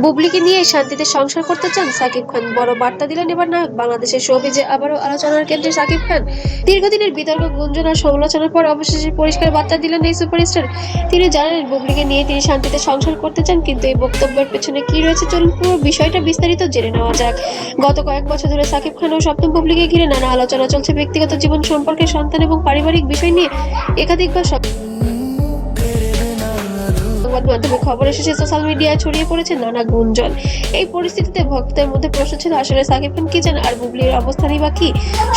বুবলিকে নিয়ে শান্তিতে সংসার করতে চান সাকিব খান। বড় বার্তা দিলেন এবার নায়ক বাংলাদেশের শোবিজে। আবারও আলোচনার কেন্দ্রে সাকিব খান। দীর্ঘদিনের বিতর্ক, গুঞ্জন আর সমালোচনার পর অবশেষে পরিষ্কার বার্তা দিলেন এই সুপারস্টার। তিনি জানালেন, বুবলিকে নিয়ে তিনি শান্তিতে সংসার করতে চান, কিন্তু এই বক্তব্যের পেছনে কি রয়েছে চলুন পুরো বিষয়টা বিস্তারিত জেনে নেওয়া যাক। গত কয়েক বছর ধরে সাকিব খান ও সপ্তম বুবলিকে ঘিরে নানা আলোচনা চলছে ব্যক্তিগত জীবন সম্পর্কে সন্তান এবং পারিবারিক বিষয় নিয়ে। একাধিকবার সংবাদ মাধ্যমে খবর এসেছে সোশ্যাল মিডিয়ায় ছড়িয়ে পড়েছে নানা গুঞ্জন। এই পরিস্থিতিতে ভক্তদের মধ্যে প্রশ্ন ছিল, আসলে সাকিব খান কি জান আর বুবলির অবস্থানই বা কি?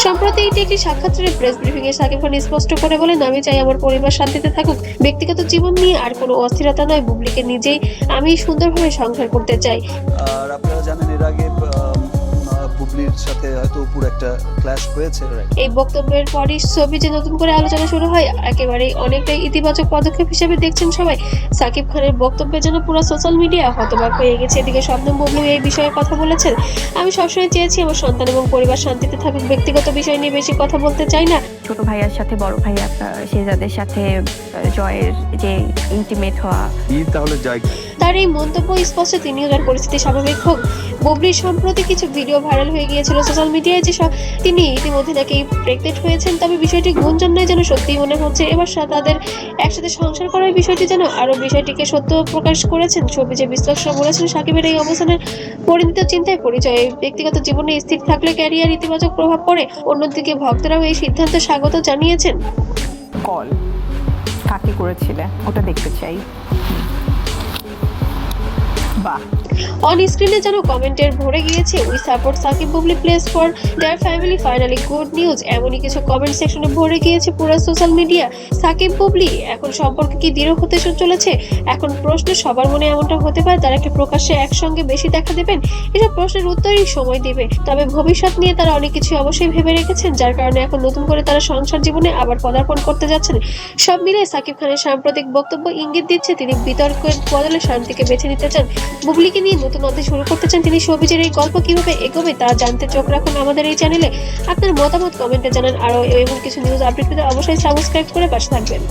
সম্প্রতি এটি একটি সাক্ষাৎকারে প্রেস ব্রিফিং এ সাকিব খান স্পষ্ট করে বলেন, আমি চাই আমার পরিবার শান্তিতে থাকুক। ব্যক্তিগত জীবন নিয়ে আর কোনো অস্থিরতা নয়। বুবলিকে নিজেই আমি সুন্দরভাবে সংসার করতে চাই। আর আপনারা জানেন সাথে হয়তো পুরো একটা ক্ল্যাশ হয়েছে। এই বক্তব্যের পরই ছবি যে নতুন করে আলোচনা শুরু হয় একেবারেই অনেকটাই ইতিবাচক পদক্ষেপ হিসেবে দেখছেন সবাই। সাকিব খানের বক্তব্যে যেন পুরো সোশ্যাল মিডিয়া হতবাক হয়ে গেছে। এদিকে শবনম বুবলু এই বিষয়ে কথা বলেছেন। আমি সবসময় চেয়েছি আমার সন্তান এবং পরিবার শান্তিতে থাকুক ব্যক্তিগত বিষয় নিয়ে বেশি কথা বলতে চাই না। ছোট ভাইয়ার সাথে বড় ভাইয়া শেহজাদের সাথে জয়ের যে ইন্টিমেট হওয়া। তাহলে যাই। তার এই মন্তব্য স্পষ্ট তিনিও তার পরিস্থিতি স্বাভাবিক হোক। বুবলির সম্প্রতি কিছু ভিডিও ভাইরাল হয়ে গিয়েছিল সোশ্যাল মিডিয়ায় যে স- তিনি ইতিমধ্যে নাকি প্রেগনেন্ট হয়েছেন, তবে বিষয়টি গুঞ্জন নয় যেন সত্যিই মনে হচ্ছে। এবার তাদের একসাথে সংসার করার বিষয়টি যেন আরও বিষয়টিকে সত্য প্রকাশ করেছেন ছবি যে বিশ্লেষকরা বলেছেন, সাকিবের এই অবস্থানের পরিণত চিন্তায় পরিচয়। ব্যক্তিগত জীবনে স্থির থাকলে ক্যারিয়ার ইতিবাচক প্রভাব পড়ে। অন্যদিকে ভক্তরাও এই সিদ্ধান্ত স্বাগত জানিয়েছেন। কল কাকে করেছিলে? ওটা দেখতে চাই। বাহ অন স্ক্রিনে যেন কমেন্টের ভরে গিয়েছে we support Sakib Bubly place for their family finally good news এমনই কিছু কমেন্ট সেকশনে ভরে গিয়েছে পুরো সোশ্যাল মিডিয়া সাকিব বুবলি, এখন সম্পর্ক কি দৃঢ় হতে চলেছে? এখন প্রশ্ন সবার মনে এমনটা হতে পারে, তারা কি প্রকাশ্যে একসঙ্গে বেশি দেখা দেবেন? এসব প্রশ্নের উত্তরই সময় দেবে। তবে ভবিষ্যৎ নিয়ে তারা অনেক কিছু অবশ্যই ভেবে রেখেছেন, যার কারণে এখন নতুন করে তারা সংসার জীবনে আবার পদার্পণ করতে যাচ্ছেন। সব মিলে সাকিব খানের সাম্প্রতিক বক্তব্য ইঙ্গিত দিচ্ছে, তিনি বিতর্কের বদলে শান্তিকে বেছে নিতে চান। বুবলিকে নিয়ে নতুন অধ্যায় শুরু করতে চান, তিনি সবিজের এই গল্প কীভাবে এগোবে তা জানতে চোখ রাখুন আমাদের এই চ্যানেলে। আপনার মতামত কমেন্টে জানান আরও এবং কিছু নিউজ আপডেট পেতে অবশ্যই সাবস্ক্রাইব করে পাশে থাকবেন।